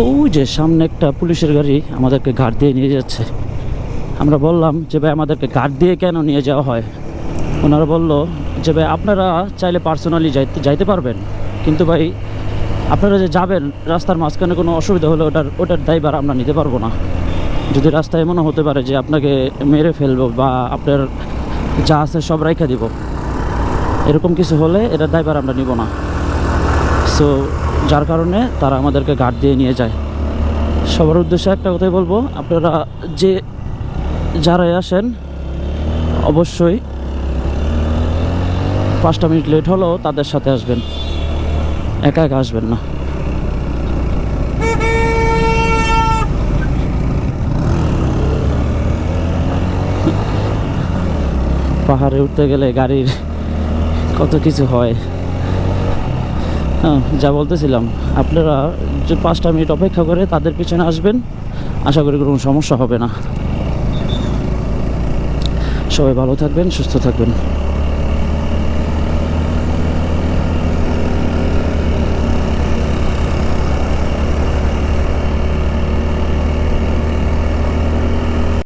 ওই যে সামনে একটা পুলিশের গাড়ি আমাদেরকে গার্ড দিয়ে নিয়ে যাচ্ছে। আমরা বললাম যে, ভাই, আমাদেরকে গার্ড দিয়ে কেন নিয়ে যাওয়া হয়? ওনারা বলল যে, ভাই, আপনারা চাইলে পার্সোনালি যাইতে যাইতে পারবেন। কিন্তু ভাই, আপনারা যে যাবেন, রাস্তার মাঝখানে কোনো অসুবিধা হলে ওটার ওটার দায়ভার আমরা নিতে পারব না। যদি রাস্তায় এমনও হতে পারে যে, আপনাকে মেরে ফেলব বা আপনার যা আছে সব রাইখা দিব, এরকম কিছু হলে এটার দায়ভার আমরা নিব না। সো যার কারণে তারা আমাদেরকে গার্ড দিয়ে নিয়ে যায়। সবার উদ্দেশ্যে একটা কথাই বলব, আপনারা যে যারাই আসেন, অবশ্যই পাঁচটা মিনিট লেট হলেও তাদের সাথে আসবেন। একা একা আসবেন না। পাহাড়ে উঠতে গেলে গাড়ির কত কিছু হয়। যা বলতেছিলাম। আপনারা যে পাঁচটা মিনিট অপেক্ষা করে তাদের পিছনে আসবেন, আশা করি কোনো সমস্যা হবে না। সবাই ভালো থাকবেন, সুস্থ থাকবেন।